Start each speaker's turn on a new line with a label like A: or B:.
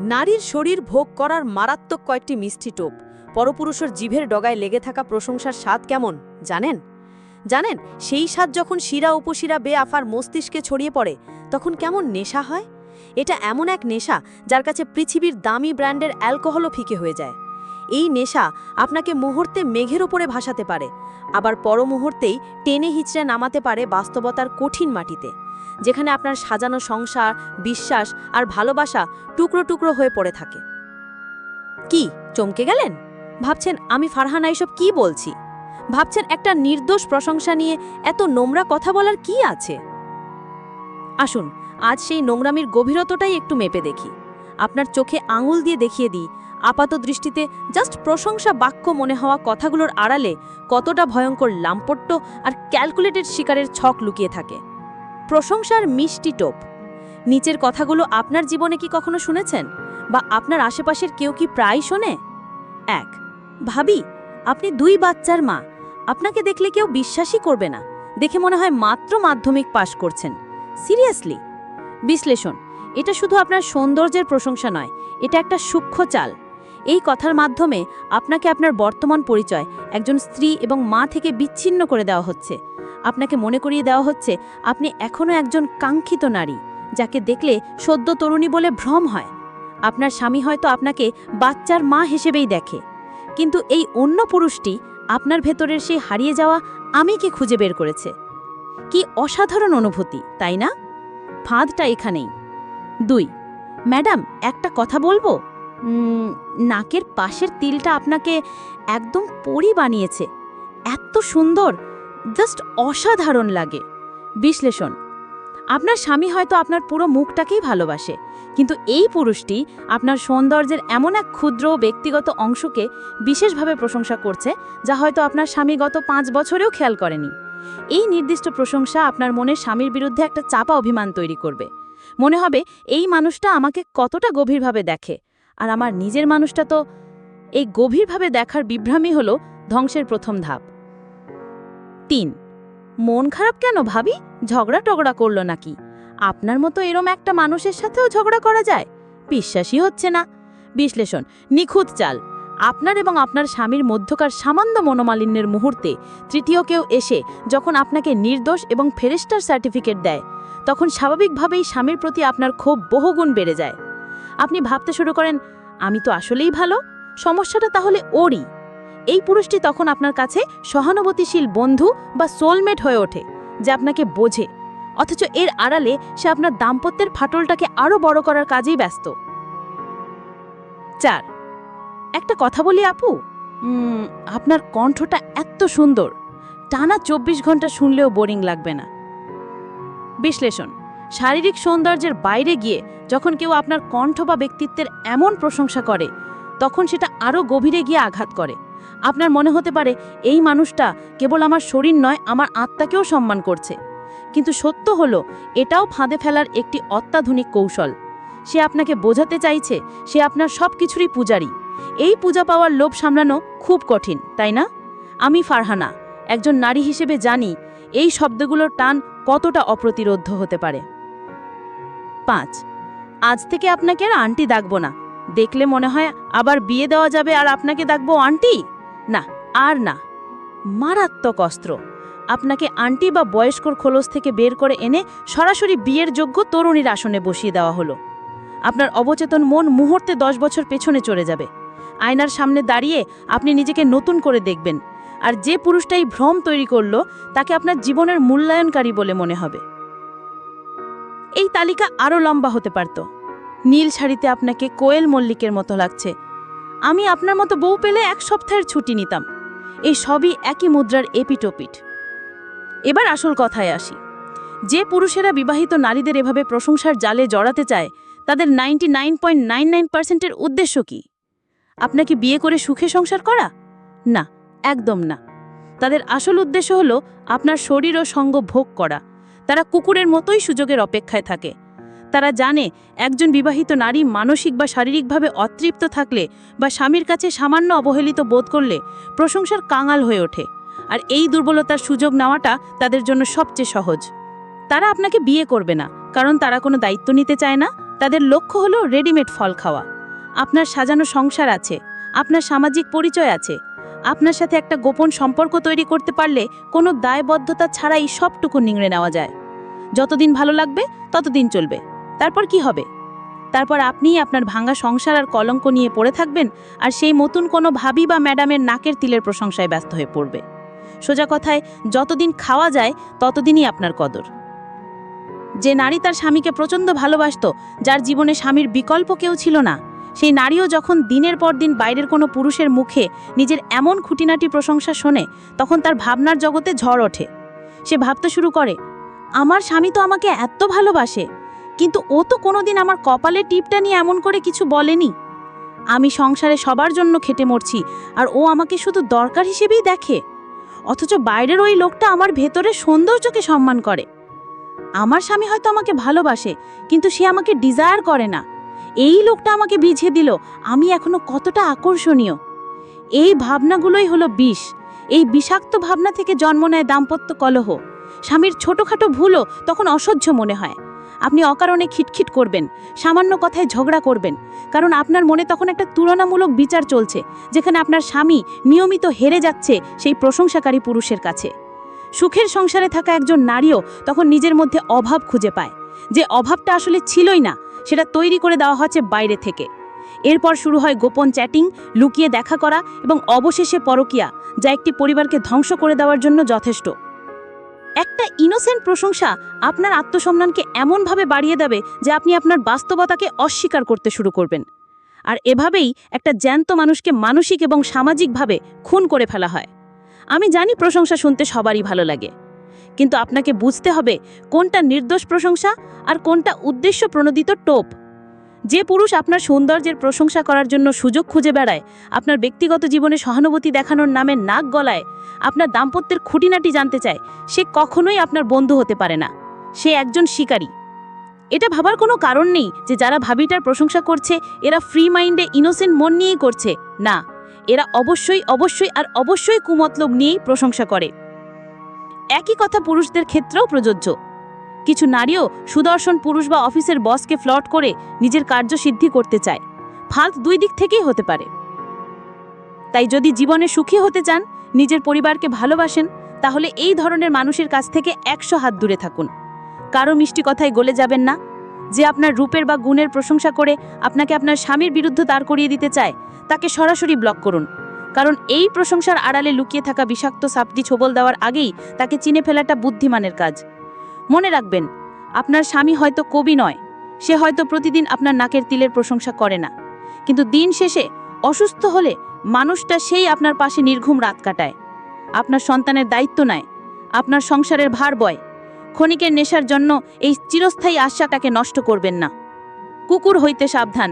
A: নারীর শরীর ভোগ করার মারাত্মক কয়েকটি মিষ্টি টোপ। পরপুরুষের জিভের ডগায় লেগে থাকা প্রশংসার স্বাদ কেমন, জানেন? জানেন, সেই স্বাদ যখন শিরা উপশিরা বে আফার মস্তিষ্কে ছড়িয়ে পড়ে, তখন কেমন নেশা হয়? এটা এমন এক নেশা যার কাছে পৃথিবীর দামি ব্র্যান্ডের অ্যালকোহলও ফিকে হয়ে যায়। এই নেশা আপনাকে মুহূর্তে মেঘের ওপরে ভাসাতে পারে, আবার পর মুহূর্তেই টেনে হিচড়ে নামাতে পারে বাস্তবতার কঠিন মাটিতে। যেখানে আপনার সাজানো সংসার, বিশ্বাস আর ভালোবাসা টুকরো টুকরো হয়ে পড়ে থাকে। কি, চমকে গেলেন? ভাবছেন, আমি ফারহানা এসব কি বলছি? ভাবছেন, একটা নির্দোষ প্রশংসা নিয়ে এত নোংরা কথা বলার কি আছে? আসুন, আজ সেই নোংরামির গভীরতাটাই একটু মেপে দেখি। আপনার চোখে আঙুল দিয়ে দেখিয়ে দিই, আপাত দৃষ্টিতে জাস্ট প্রশংসা বাক্য মনে হওয়া কথাগুলোর আড়ালে কতটা ভয়ঙ্কর লাম্পট্য আর ক্যালকুলেটেড শিকারের ছক লুকিয়ে থাকে। প্রশংসার মিষ্টি টোপ। নিচের কথাগুলো আপনার জীবনে কি কখনো শুনেছেন? বা আপনার আশেপাশের কেউ কি প্রায় শোনে? এক, ভাবি, আপনি দুই বাচ্চার মা। আপনাকে দেখলে কেউ বিশ্বাসই করবে না। দেখে মনে হয় মাত্র মাধ্যমিক পাশ করছেন। সিরিয়াসলি? বিশ্লেষণ, এটা শুধু আপনার সৌন্দর্যের প্রশংসা নয়, এটা একটা সূক্ষ্ম চাল। এই কথার মাধ্যমে আপনাকে আপনার বর্তমান পরিচয়, একজন স্ত্রী এবং মা থেকে বিচ্ছিন্ন করে দেওয়া হচ্ছে। আপনাকে মনে করিয়ে দেওয়া হচ্ছে, আপনি এখনও একজন কাঙ্ক্ষিত নারী, যাকে দেখলে সদ্য তরুণী বলে ভ্রম হয়। আপনার স্বামী হয়তো আপনাকে বাচ্চার মা হিসেবেই দেখে। কিন্তু এই অন্য পুরুষটি আপনার ভেতরের সেই হারিয়ে যাওয়া আমিকে খুঁজে বের করেছে। কি অসাধারণ অনুভূতি, তাই না? ফাঁদটা এখানেই। দুই, ম্যাডাম, একটা কথা বলব? নাকের পাশের তিলটা আপনাকে একদম পরি বানিয়েছে। এত সুন্দর! জাস্ট অসাধারণ লাগে। বিশ্লেষণ। আপনার স্বামী হয়তো আপনার পুরো মুখটাকেই ভালোবাসে, কিন্তু এই পুরুষটি আপনার সৌন্দর্যের এমন এক ক্ষুদ্র ব্যক্তিগত অংশকে বিশেষভাবে প্রশংসা করছে, যা হয়তো আপনার স্বামী গত পাঁচ বছরেও খেয়াল করেনি। এই নির্দিষ্ট প্রশংসা আপনার মনে স্বামীর বিরুদ্ধে একটা চাপা অভিমান তৈরি করবে। মনে হবে, এই মানুষটা আমাকে কতটা গভীরভাবে দেখে, আর আমার নিজের মানুষটা তো এই গভীরভাবে দেখার বিভ্রামই হলো ধ্বংসের প্রথম ধাপ। তিন। মন খারাপ কেন ভাবি? ঝগড়া টগড়া করল নাকি? আপনার মতো এরম একটা মানুষের সাথেও ঝগড়া করা যায়? বিশ্বাসই হচ্ছে না। বিশ্লেষণ, নিখুঁত চাল। আপনার এবং আপনার স্বামীর মধ্যকার সামান্য মনোমালিন্যের মুহূর্তে তৃতীয় কেউ এসে যখন আপনাকে নির্দোষ এবং ফেরেস্টার সার্টিফিকেট দেয়, তখন স্বাভাবিকভাবেই স্বামীর প্রতি আপনার ক্ষোভ বহুগুণ বেড়ে যায়। আপনি ভাবতে শুরু করেন, আমি তো আসলেই ভালো? সমস্যাটা তাহলে ওরই। এই পুরুষটি তখন আপনার কাছে সহানুভূতিশীল বন্ধু বা সোলমেট হয়ে ওঠে, যা আপনাকে বোঝে। অথচ এর আড়ালে সে আপনার দাম্পত্যের ফাটলটাকে আরও বড় করার কাজেই ব্যস্ত। চার, একটা কথা বলি আপু। আপনার কণ্ঠটা এত সুন্দর। টানা চব্বিশ ঘণ্টা শুনলেও বোরিং লাগবে না। বিশ্লেষণ, শারীরিক সৌন্দর্যের বাইরে গিয়ে যখন কেউ আপনার কণ্ঠ বা ব্যক্তিত্বের এমন প্রশংসা করে, তখন সেটা আরও গভীরে গিয়ে আঘাত করে। আপনার মনে হতে পারে এই মানুষটা কেবল আমার শরীর নয়, আমার আত্মাকেও সম্মান করছে। কিন্তু সত্য হলো, এটাও ফাঁদে ফেলার একটি অত্যাধুনিক কৌশল। সে আপনাকে বোঝাতে চাইছে, সে আপনার সব কিছুরই পূজারী। এই পূজা পাওয়ার লোভ সামলানো খুব কঠিন, তাই না? আমি ফারহানা, একজন নারী হিসেবে জানি এই শব্দগুলোর টান কতটা অপ্রতিরোধ্য হতে পারে। পাঁচ, আজ থেকে আপনাকে আর আন্টি ডাকবো না। দেখলে মনে হয় আবার বিয়ে দেওয়া যাবে আর আপনাকে ডাকবো আন্টি। না, আর না। মারাত্মক অস্ত্র। আপনাকে আন্টি বা বয়স্কর খোলস থেকে বের করে এনে সরাসরি বিয়ের যোগ্য তরুণীর আসনে বসিয়ে দেওয়া হলো। আপনার অবচেতন মন মুহূর্তে দশ বছর পেছনে চলে যাবে। আয়নার সামনে দাঁড়িয়ে আপনি নিজেকে নতুন করে দেখবেন। আর যে পুরুষটাই ভ্রম তৈরি করল, তাকে আপনার জীবনের মূল্যায়নকারী বলে মনে হবে। এই তালিকা আরও লম্বা হতে পারত। নীল শাড়িতে আপনাকে কোয়েল মল্লিকের মতো লাগছে। আমি আপনার মতো বউ পেলে এক সপ্তাহের ছুটি নিতাম। এই সবই একই মুদ্রার এপিটোপিট। এবার আসল কথায় আসি। যে পুরুষেরা বিবাহিত নারীদের এভাবে প্রশংসার জালে জড়াতে চায়, তাদের ninety nine point nine nine পার্সেন্টের উদ্দেশ্য কি? আপনাকে বিয়ে করে সুখে সংসার করা? না, একদম না। তাদের আসল উদ্দেশ্য হলো আপনার শরীর ও সঙ্গ ভোগ করা। তারা কুকুরের মতোই সুযোগের অপেক্ষায় থাকে। তারা জানে একজন বিবাহিত নারী মানসিক বা শারীরিকভাবে অতৃপ্ত থাকলে বা স্বামীর কাছে সামান্য অবহেলিত বোধ করলে প্রশংসার কাঙাল হয়ে ওঠে। আর এই দুর্বলতার সুযোগ নেওয়াটা তাদের জন্য সবচেয়ে সহজ। তারা আপনাকে বিয়ে করবে না, কারণ তারা কোনো দায়িত্ব নিতে চায় না।
B: তাদের লক্ষ্য হলো রেডিমেড ফল খাওয়া। আপনার সাজানো সংসার আছে, আপনার সামাজিক পরিচয় আছে। আপনার সাথে একটা গোপন সম্পর্ক তৈরি করতে পারলে কোনো দায়বদ্ধতা ছাড়াই সবটুকু নিংড়ে নেওয়া যায়। যতদিন ভালো লাগবে, ততদিন চলবে। তারপর কি হবে? তারপর আপনিই আপনার ভাঙা সংসার আর কলঙ্ক নিয়ে পড়ে থাকবেন আর সেই নতুন কোনো ভাবি বা ম্যাডামের নাকের তিলের প্রশংসায় ব্যস্ত হয়ে পড়বে। সোজা কথায়, যতদিন খাওয়া যায়, ততদিনই আপনার কদর। যে নারী তার স্বামীকে প্রচণ্ড ভালোবাসত, যার জীবনে স্বামীর বিকল্প কেউ ছিল না, সেই নারীও যখন দিনের পর দিন বাইরের কোনো পুরুষের মুখে নিজের এমন খুঁটিনাটি প্রশংসা শোনে, তখন তার ভাবনার জগতে ঝড় ওঠে। সে ভাবতে শুরু করে, আমার স্বামী তো আমাকে এত ভালোবাসে কিন্তু ও তো কোনোদিন আমার কপালে টিপটা নিয়ে এমন করে কিছু বলেনি। আমি সংসারে সবার জন্য খেটে মরছি, আর ও আমাকে শুধু দরকার হিসেবেই দেখে। অথচ বাইরের ওই লোকটা আমার ভেতরে সৌন্দর্যকে সম্মান করে। আমার স্বামী হয়তো আমাকে ভালোবাসে, কিন্তু সে আমাকে ডিজায়ার করে না। এই লোকটা আমাকে বিঝে দিল, আমি এখনও কতটা আকর্ষণীয়। এই ভাবনাগুলোই হলো বিষ। এই বিষাক্ত ভাবনা থেকে জন্ম নেয় দাম্পত্য কলহ। স্বামীর ছোটোখাটো ভুলও তখন অসহ্য মনে হয়। আপনি অকারণে খিটখিট করবেন, সামান্য কথায় ঝগড়া করবেন, কারণ আপনার মনে তখন একটা তুলনামূলক বিচার চলছে, যেখানে আপনার স্বামী নিয়মিত হেরে যাচ্ছে সেই প্রশংসাকারী পুরুষের কাছে। সুখের সংসারে থাকা একজন নারীও তখন নিজের মধ্যে অভাব খুঁজে পায়, যে অভাবটা আসলে ছিলই না, সেটা তৈরি করে দেওয়া হচ্ছে বাইরে থেকে। এরপর শুরু হয় গোপন চ্যাটিং, লুকিয়ে দেখা করা এবং অবশেষে পরকিয়া, যা একটি পরিবারকে ধ্বংস করে দেওয়ার জন্য যথেষ্ট। একটা ইনোসেন্ট প্রশংসা আপনার আত্মসম্মানকে এমনভাবে বাড়িয়ে দেবে যে আপনি আপনার বাস্তবতাকে অস্বীকার করতে শুরু করবেন। আর এভাবেই একটা জ্যান্ত মানুষকে মানসিক এবং সামাজিকভাবে খুন করে ফেলা হয়। আমি জানি প্রশংসা শুনতে সবারই ভালো লাগে। কিন্তু আপনাকে বুঝতে হবে কোনটা নির্দোষ প্রশংসা আর কোনটা উদ্দেশ্য প্রণোদিত টোপ। যে পুরুষ আপনার সৌন্দর্যের প্রশংসা করার জন্য সুযোগ খুঁজে বেড়ায়, আপনার ব্যক্তিগত জীবনে সহানুভূতি দেখানোর নামে নাক গলায়, আপনার দাম্পত্যের খুঁটিনাটি জানতে চায়, সে কখনোই আপনার বন্ধু হতে পারে না। সে একজন শিকারী। এটা ভাবার কোনো কারণ নেই যে যারা ভাবিটার প্রশংসা করছে, এরা ফ্রি মাইন্ডে ইনোসেন্ট মন নিয়েই করছে। না, এরা অবশ্যই অবশ্যই আর অবশ্যই কুমতলব নিয়েই প্রশংসা করে। একই কথা পুরুষদের ক্ষেত্রেও প্রযোজ্য। কিছু নারীও সুদর্শন পুরুষ বা অফিসের বসকে ফ্লট করে নিজের কার্য সিদ্ধি করতে চায়। ফাঁদ দুই দিক থেকেই হতে পারে। তাই যদি জীবনে সুখী হতে চান, নিজের পরিবারকে ভালোবাসেন, তাহলে এই ধরনের মানুষের কাছ থেকে একশো হাত দূরে থাকুন। কারও মিষ্টি কথায় গলে যাবেন না। যে আপনার রূপের বা গুণের প্রশংসা করে আপনাকে আপনার স্বামীর বিরুদ্ধে দাঁড় করিয়ে দিতে চায়, তাকে সরাসরি ব্লক করুন। কারণ এই প্রশংসার আড়ালে লুকিয়ে থাকা বিষাক্ত সাপটি ছোবল দেওয়ার আগেই তাকে চিনে ফেলাটা বুদ্ধিমানের কাজ। মনে রাখবেন, আপনার স্বামী হয়তো কবি নয়, সে হয়তো প্রতিদিন আপনার নাকের তিলের প্রশংসা করে না। কিন্তু দিন শেষে অসুস্থ হলে মানুষটা সেই আপনার পাশে নির্ঘুম রাত কাটায়। আপনার সন্তানের দায়িত্ব নেয়, আপনার সংসারের ভার বয়। ক্ষণিকের নেশার জন্য এই চিরস্থায়ী আশাটাকে নষ্ট করবেন না। কুকুর হইতে সাবধান